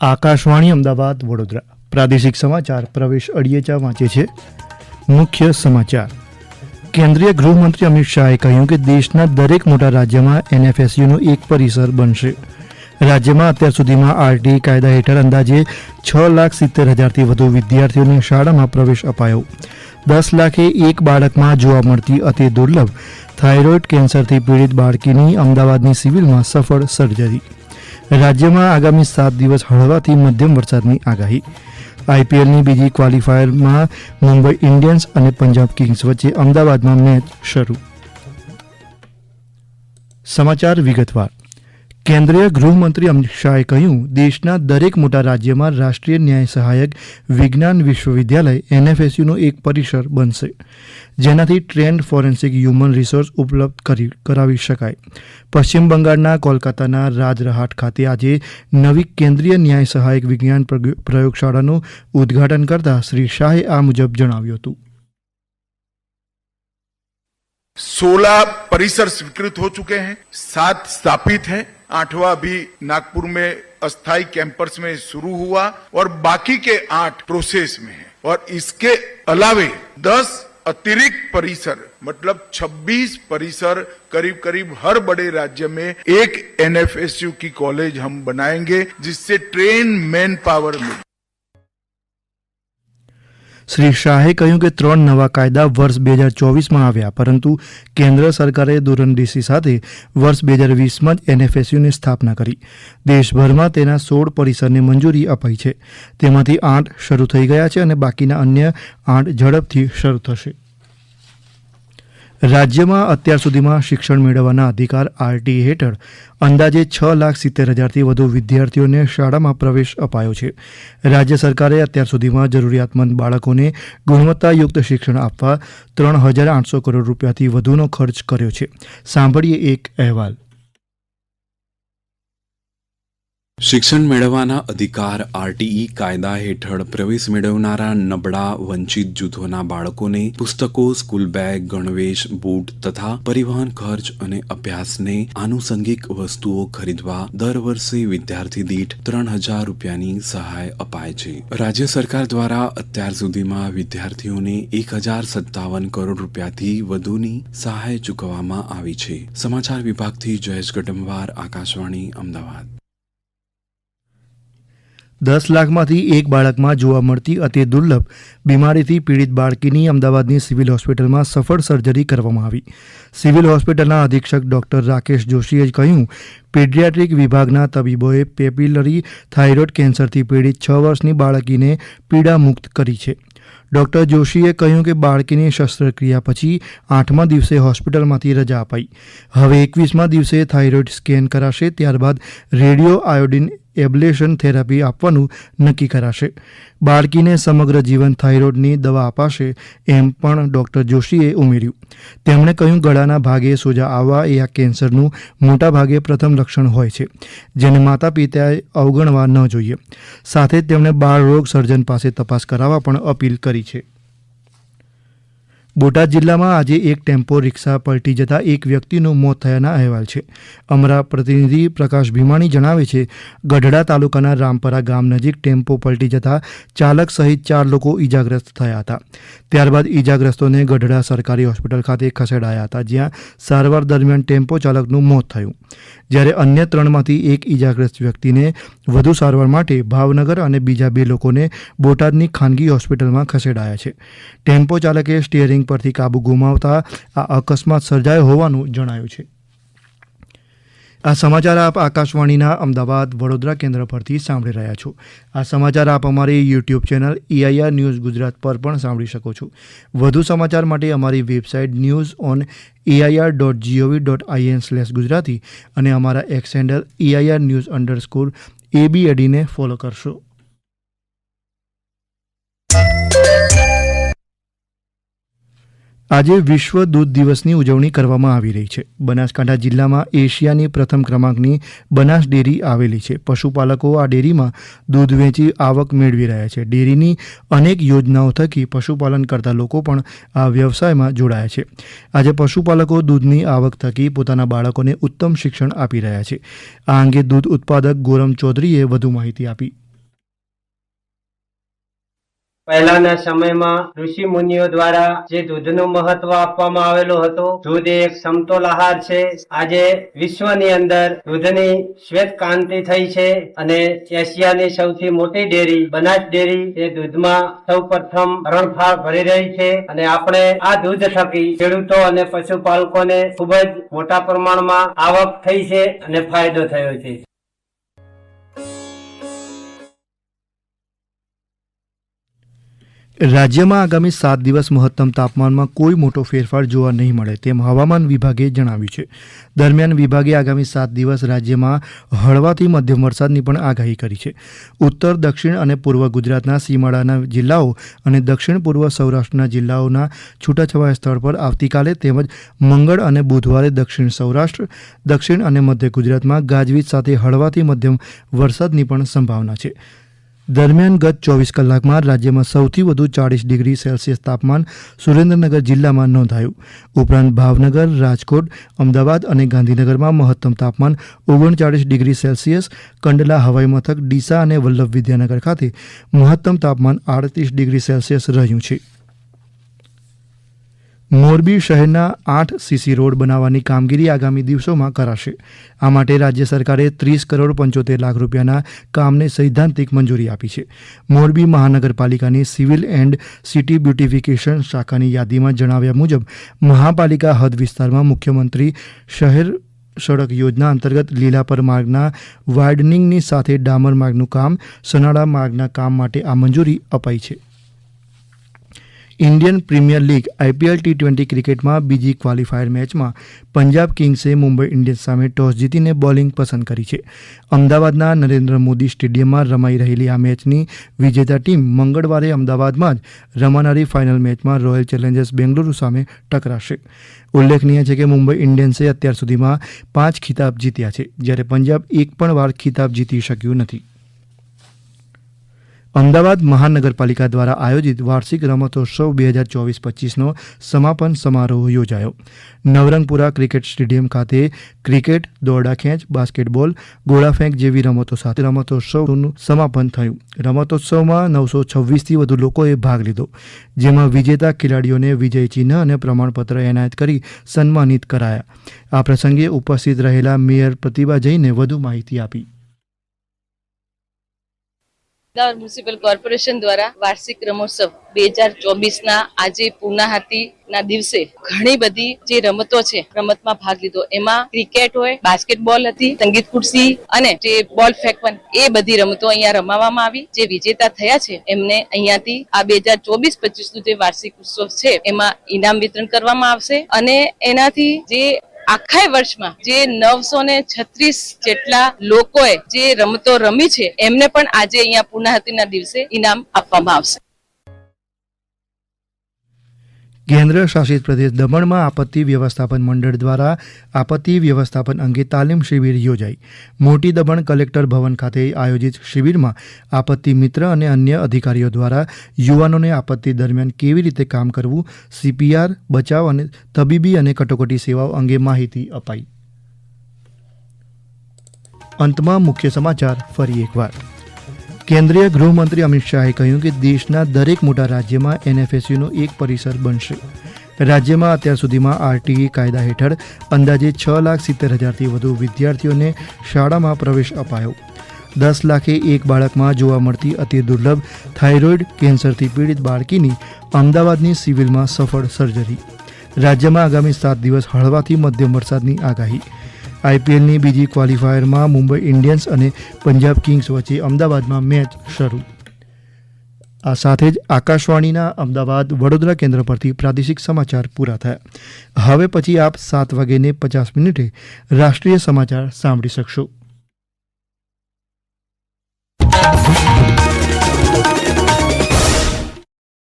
આકાશવાણી અમદાવાદ, વડોદરા. પ્રાદેશિક સમાચાર પ્રવેશ અડિયેચા વાંચે છે. મુખ્ય સમાચાર. કેન્દ્રીય ગૃહમંત્રી અમિત શાહે કહ્યું કે દેશના દરેક મોટા રાજ્યમાં એનએફએસયુનો એક પરિસર બનશે. રાજ્યમાં અત્યાર સુધીમાં આરટીઈ કાયદા હેઠળ અંદાજે છ લાખ સિત્તેર હજારથી વધુ વિદ્યાર્થીઓને શાળામાં પ્રવેશ અપાયો. દસ લાખે એક બાળકમાં જોવા મળતી અતિ દુર્લભ થાઇરોઇડ કેન્સરથી પીડિત બાળકીની અમદાવાદની સિવિલમાં સફળ સર્જરી. રાજ્યમાં આગામી સાત દિવસ હળવાથી મધ્યમ વરસાદની આગાહી. આઈપીએલની બીજી ક્વોલિફાયરમાં મુંબઈ ઇન્ડિયન્સ અને પંજાબ કિંગ્સ વચ્ચે અમદાવાદમાં મેચ શરૂ. સમાચાર વિગતવાર. કેન્દ્રીય ગૃહમંત્રી અમિત શાહે કહ્યું દેશના દરેક મોટા રાજ્યમાં રાષ્ટ્રીય ન્યાય સહાયક વિજ્ઞાન વિશ્વવિદ્યાલય એનએફએસયુનો એક પરિસર બનશે જેનાથી ટ્રેન્ડ ફોરેન્સિક હ્યુમન રિસોર્સ ઉપલબ્ધ કરી કરાવી શકાય પશ્ચિમ બંગાળના કોલકાતાના રાજરહાટ ખાતે આજે નવી કેન્દ્રીય ન્યાય સહાયક વિજ્ઞાન પ્રગ- પ્રયોગશાળાનું ઉદ્ઘાટન કરતા શ્રી શાહે આ મુજબ જણાવ્યું હતું सोलह परिसर स्वीकृत हो चुके हैं सात स्थापित हैं आठवां भी नागपुर में अस्थाई कैंपस में शुरू हुआ और बाकी के आठ प्रोसेस में है। और इसके अलावे दस अतिरिक्त परिसर मतलब 26 परिसर करीब करीब हर बड़े राज्य में एक एनएफएसयू की कॉलेज हम बनाएँगे, जिससे ट्रेन मैन पावर मिले। શ્રી શાહે કહ્યું કે ત્રણ નવા કાયદા વર્ષ બે હજાર ચોવીસમાં આવ્યા, પરંતુ કેન્દ્ર સરકારે દૂરંદેશી સાથે વર્ષ બે હજાર વીસમાં જ એનએફએસયુની સ્થાપના કરી. દેશભરમાં તેના સોળ પરિસરને મંજૂરી અપાઈ છે. તેમાંથી આઠ શરૂ થઈ ગયા છે અને બાકીના અન્ય આઠ ઝડપથી શરૂ થશે. રાજ્યમાં અત્યાર સુધીમાં શિક્ષણ મેળવવાના અધિકાર આરટી હેઠળ અંદાજે છ લાખ સિત્તેર હજારથી વધુ વિદ્યાર્થીઓને શાળામાં પ્રવેશ અપાયો છે. રાજ્ય સરકારે અત્યાર સુધીમાં જરૂરિયાતમંદ બાળકોને ગુણવત્તાયુક્ત શિક્ષણ આપવા ત્રણ હજાર આઠસો કરોડ રૂપિયાથી વધુનો ખર્ચ કર્યો છે. સાંભળીએ એક અહેવાલ. શિક્ષણ મેળવવાના અધિકાર આરટીઈ કાયદા હેઠળ પ્રવેશ મેળવનારા નબળા વંચિત જૂથોના બાળકોને પુસ્તકો, સ્કૂલ બેગ, ગણવેશ, બૂટ તથા પરિવહન ખર્ચ અને અભ્યાસને આનુષંગિક વસ્તુઓ ખરીદવા દર વર્ષે વિદ્યાર્થી દીઠ ત્રણ હજાર રૂપિયાની સહાય અપાય છે. રાજ્ય સરકાર દ્વારા અત્યાર સુધીમાં વિદ્યાર્થીઓને એક હજાર સત્તાવન કરોડ રૂપિયાથી વધુની સહાય ચૂકવવામાં આવી છે. સમાચાર વિભાગથી જયેશ ગટમવાર આકાશવાણી, અમદાવાદ. દસ લાખમાંથી એક બાળકમાં જોવા મળતી અતિ દુર્લભ બીમારીથી પીડિત બાળકીની અમદાવાદની સિવિલ હોસ્પિટલમાં સફળ સર્જરી કરવામાં આવી. સિવિલ હોસ્પિટલના અધિક્ષક ડોક્ટર રાકેશ જોશીએ કહ્યું, પીડિયાટ્રિક વિભાગના તબીબોએ પેપિલરી થાઇરોઇડ કેન્સરથી પીડિત છ વર્ષની બાળકીને પીડા મુક્ત કરી છે. ડોક્ટર જોશીએ કહ્યું કે બાળકીની શસ્ત્રક્રિયા પછી આઠમા દિવસે હોસ્પિટલમાંથી રજા અપાઈ. હવે એકવીસમા દિવસે થાઇરોઇડ સ્કેન કરાશે, ત્યારબાદ રેડિયો આયોડિન એબ્લેશન થેરાપી આપવાનું નક્કી કરાશે. બાળકીને સમગ્ર જીવન થાઇરોઇડની દવા અપાશે એમ પણ ડોક્ટર જોશીએ ઉમેર્યું. તેમણે કહ્યું, ગળાના ભાગે સોજા આવવા એ આ કેન્સરનું મોટા ભાગે પ્રથમ લક્ષણ હોય છે, જેને માતા પિતાએ અવગણવા ન જોઈએ. સાથે જ તેમણે બાળ રોગ સર્જન પાસે તપાસ કરાવવા પણ અપીલ કરી છે. બોટાદ જિલ્લામાં આજે એક ટેમ્પો રિક્ષા પલટી જતા એક વ્યક્તિનું મોત થયાના અહેવાલ છે. અમારા પ્રતિનિધિ પ્રકાશ ભીમાણી જણાવે છે, ગઢડા તાલુકાના રામપરા ગામ નજીક ટેમ્પો પલટી જતા ચાલક સહિત ચાર લોકો ઈજાગ્રસ્ત થયા હતા. ત્યારબાદ ઈજાગ્રસ્તોને ગઢડા સરકારી હોસ્પિટલ ખાતે ખસેડાયા હતા, જ્યાં સારવાર દરમિયાન ટેમ્પો ચાલકનું મોત થયું. જ્યારે અન્ય ત્રણમાંથી એક ઈજાગ્રસ્ત વ્યક્તિને વધુ સારવાર માટે ભાવનગર અને બીજા બે લોકોને બોટાદની ખાનગી હોસ્પિટલમાં ખસેડાયા છે. ટેમ્પો ચાલકે સ્ટિયરિંગ પરથી કાબુ ગુમાવતા આ અકસ્માત સર્જાયો હોવાનું જણાયું છે. આ સમાચાર આપ આકાશવાણીના અમદાવાદ વડોદરા કેન્દ્ર પરથી સાંભળી રહ્યા છો. આ સમાચાર આપ અમારી YouTube channel AIR news Gujarat પર પણ સાંભળી શકો છો. વધુ સમાચાર માટે અમારી website news on AIR dot gov dot in slash Gujarati અને અમારા X handle AIR news underscore એબી એડીને ફોલો કરશો. આજે વિશ્વ દૂધ દિવસની ઉજવણી કરવામાં આવી રહી છે. બનાસકાંઠા જિલ્લામાં એશિયાની પ્રથમ ક્રમાંકની બનાસ ડેરી આવેલી છે. પશુપાલકો આ ડેરીમાં દૂધ વેચી આવક મેળવી રહ્યા છે. ડેરીની અનેક યોજનાઓ થકી પશુપાલન કરતા લોકો પણ આ વ્યવસાયમાં જોડાયા છે. આજે પશુપાલકો દૂધની આવક થકી પોતાના બાળકોને ઉત્તમ શિક્ષણ આપી રહ્યા છે. આ અંગે દૂધ ઉત્પાદક ગોરમ ચૌધરીએ વધુ માહિતી આપી. પહેલાના સમયમાં ઋષિ મુનિઓ દ્વારા જે દૂધનું મહત્વ આપવામાં આવેલું હતું, દૂધ એક સમતોલ આહાર છે. આજે વિશ્વની અંદર દૂધની શ્વેત ક્રાંતિ થઈ છે અને એશિયાની સૌથી મોટી ડેરી, બનાસ ડેરી, એ દૂધમાં સૌ પ્રથમ હરણફાળ ભરી રહી છે અને આપણે આ દૂધ થકી ખેડૂતો અને પશુપાલકોને ખૂબ જ મોટા પ્રમાણમાં આવક થઈ છે અને ફાયદો થયો છે. રાજ્યમાં આગામી સાત દિવસ મહત્તમ તાપમાનમાં કોઈ મોટો ફેરફાર જોવા નહીં મળે તેમ હવામાન વિભાગે જણાવ્યું છે. દરમિયાન વિભાગે આગામી સાત દિવસ રાજ્યમાં હળવાથી મધ્યમ વરસાદની પણ આગાહી કરી છે. ઉત્તર, દક્ષિણ અને પૂર્વ ગુજરાતના સીમાડાના જિલ્લાઓ અને દક્ષિણ પૂર્વ સૌરાષ્ટ્રના જિલ્લાઓના છૂટાછવાયા સ્થળ પર આવતીકાલે તેમજ મંગળ અને બુધવારે દક્ષિણ સૌરાષ્ટ્ર, દક્ષિણ અને મધ્ય ગુજરાતમાં ગાજવીજ સાથે હળવાથી મધ્યમ વરસાદની પણ સંભાવના છે. દરમિયાન ગત ચોવીસ કલાકમાં રાજ્યમાં સૌથી વધુ ચાળીસ ડિગ્રી સેલ્સિયસ તાપમાન સુરેન્દ્રનગર જિલ્લામાં નોંધાયું. ઉપરાંત ભાવનગર, રાજકોટ, અમદાવાદ અને ગાંધીનગરમાં મહત્તમ તાપમાન ઓગણચાળીસ ડિગ્રી સેલ્સિયસ, કંડલા હવાઈ મથક, ડીસા અને વલ્લભ વિદ્યાનગર ખાતે મહત્તમ તાપમાન આડત્રીસ ડિગ્રી સેલ્સિયસ રહ્યું છે. મોરબી શહેરના આઠ સીસી રોડ બનાવવાની કામગીરી આગામી દિવસોમાં કરાશે. આ માટે રાજ્ય સરકારે ત્રીસ કરોડ પંચોતેર લાખ રૂપિયાના કામને સૈદ્ધાંતિક મંજૂરી આપી છે. મોરબી મહાનગરપાલિકાની સિવિલ એન્ડ સિટી બ્યુટિફિકેશન શાખાની યાદીમાં જણાવ્યા મુજબ, મહાપાલિકા હદ વિસ્તારમાં મુખ્યમંત્રી શહેર સડક યોજના અંતર્ગત લીલાપર માર્ગના વાઇડનિંગની સાથે ડામર માર્ગનું કામ, સનાળા માર્ગના કામ માટે આ મંજૂરી અપાઈ છે. Indian premier league IPL T twenty ક્રિકેટમાં બીજી ક્વોલિફાયર મેચમાં પંજાબ કિંગ્સે મુંબઈ ઇન્ડિયન્સ સામે ટોસ જીતીને બોલિંગ પસંદ કરી છે. અમદાવાદના નરેન્દ્ર મોદી સ્ટેડિયમમાં રમાઈ રહેલી આ મેચની વિજેતા ટીમ મંગળવારે અમદાવાદમાં જ રમાનારી ફાઇનલ મેચમાં રોયલ ચેલેન્જર્સ બેંગલુરુ સામે ટકરાશે. ઉલ્લેખનીય છે કે મુંબઈ ઇન્ડિયન્સે અત્યાર સુધીમાં પાંચ ખિતાબ જીત્યા છે. જ્યારે પંજાબ એક પણ વાર ખિતાબ જીતી શક્યું નથી. અમદાવાદ મહાનગરપાલિકા દ્વારા આયોજિત વાર્ષિક રમતોત્સવ બે હજાર ચોવીસ પચીસનો સમાપન સમારોહ યોજાયો. નવરંગપુરા ક્રિકેટ સ્ટેડિયમ ખાતે ક્રિકેટ, દોરડા ખેંચ, બાસ્કેટબોલ, ગોળા ફેંક જેવી રમતો સાથે રમતોત્સવનું સમાપન થયું. રમતોત્સવમાં નવસો છવ્વીસથી વધુ લોકોએ ભાગ લીધો, જેમાં વિજેતા ખેલાડીઓને વિજય ચિહ્ન અને પ્રમાણપત્ર એનાયત કરી સન્માનિત કરાયા. આ પ્રસંગે ઉપસ્થિત રહેલા મેયર પ્રતિભા જઈને વધુ માહિતી આપી. અમદાવાદ મ્યુનિસિપલ કોર્પોરેશન દ્વારા વાર્ષિક રમોત્સવ બે હજાર ચોવીસ ના આજે પૂર્ણાહતિ ના દિવસે ઘણી બધી જે રમતો છે, રમતમાં ભાગ લીધો. એમાં ક્રિકેટ હોય, બાસ્કેટબોલ હતી, સંગીત ખુરશી અને જે બોલ ફેંકવાની એ બધી રમતો અહીંયા રમાવામાં આવી. જે વિજેતા થયા છે, એમને અહીંયાથી આ બે હજાર ચોવીસ પચીસનું જે વાર્ષિક ઉત્સવ છે, એમાં ઇનામ વિતરણ કરવામાં આવશે. અને એનાથી જે આખા વર્ષમાં જે નવસો ને છત્રીસ જેટલા લોકોએ જે રમતો રમી છે, એમને પણ આજે અહીંયા પૂર્ણાહતિના દિવસે ઇનામ આપવામાં આવશે. કેન્દ્ર શાસિત પ્રદેશ દમણમાં આપત્તિ વ્યવસ્થાપન મંડળ દ્વારા આપત્તિ વ્યવસ્થાપન અંગે તાલીમ શિબિર યોજાઈ. મોટી દમણ કલેક્ટર ભવન ખાતે આયોજિત શિબિરમાં આપત્તિ મિત્ર અને અન્ય અધિકારીઓ દ્વારા યુવાનોને આપત્તિ દરમિયાન કેવી રીતે કામ કરવું, સીપીઆર, બચાવ અને તબીબી અને કટોકટી સેવાઓ અંગે માહિતી અપાઈ. અંતમાં મુખ્ય સમાચાર ફરી એકવાર. કેન્દ્રીય ગૃહમંત્રી અમિત શાહે કહ્યું કે દેશના દરેક મોટા રાજ્યમાં એનએફએસયુનો એક પરિસર બનશે. રાજ્યમાં અત્યાર સુધીમાં આરટીઈ કાયદા હેઠળ અંદાજે છ લાખ સિત્તેર હજારથી વધુ વિદ્યાર્થીઓને શાળામાં પ્રવેશ અપાયો. દસ લાખે એક બાળકમાં જોવા મળતી અતિ દુર્લભ થાઇરોઇડ કેન્સરથી પીડિત બાળકીની અમદાવાદની સિવિલમાં સફળ સર્જરી. રાજ્યમાં આગામી સાત દિવસ હળવાથી મધ્યમ વરસાદની આગાહી. આઈપીએલની બીજી ક્વોલિફાયરમાં મુંબઈ ઇન્ડિયન્સ અને પંજાબ કિંગ્સ વચ્ચે અમદાવાદમાં મેચ શરૂ. આ સાથે જ આકાશવાણીના અમદાવાદ વડોદરા કેન્દ્ર પરથી પ્રાદેશિક સમાચાર પૂરા થયા. હવે પછી આપ સાત વાગ્યે પચાસ મિનિટે રાષ્ટ્રીય સમાચાર સાંભળી શકશો.